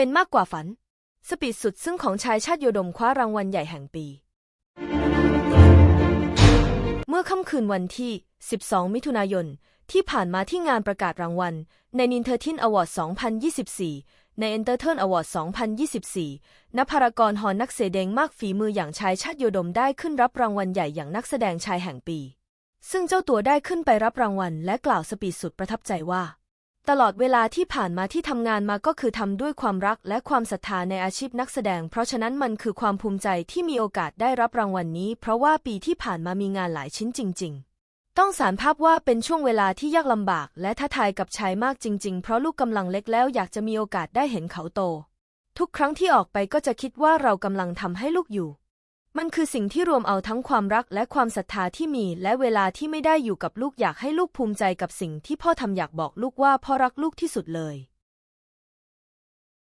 เป็นมากกว่าฝัน สปีดสุดซึ่งของชายชาติโยดมคว้ารางวัลใหญ่แห่งปี เมื่อค่ำคืนวันที่ 12 มิถุนายน ที่ผ่านมาที่งานประกาศรางวัล ใน n i n t e r t i n Award 2024 ใน Entertain Award 2024 นภารกรหอนักแสดงมากฝีมืออย่างชายชาติโยดมได้ขึ้นรับรางวัลใหญ่อย่างนักแสดงชายแห่งปี ซึ่งเจ้าตัวได้ขึ้นไปรับรางวัลและกล่าวสปีดสุดประทับใจว่า ตลอดเวลาที่ผ่านมาที่ทำงานมาก็คือทำด้วยความรักและความศรัทธาในอาชีพนักแสดง เพราะฉะนั้นมันคือความภูมิใจที่มีโอกาสได้รับรางวัลนี้ เพราะว่าปีที่ผ่านมามีงานหลายชิ้นจริง ๆ ต้องสารภาพว่าเป็นช่วงเวลาที่ยากลำบาก และท้าทายกับชายมากจริง ๆ เพราะลูกกำลังเล็กแล้วอยากจะมีโอกาสได้เห็นเขาโต ทุกครั้งที่ออกไปก็จะคิดว่าเรากำลังทำให้ลูกอยู่ มันคือสิ่งที่รวมเอาทั้งความรักและความศรัทธาที่มี และเวลาที่ไม่ได้อยู่กับลูกอยากให้ลูกภูมิใจกับสิ่งที่พ่อทำอยากบอกลูกว่าพ่อรักลูกที่สุดเลย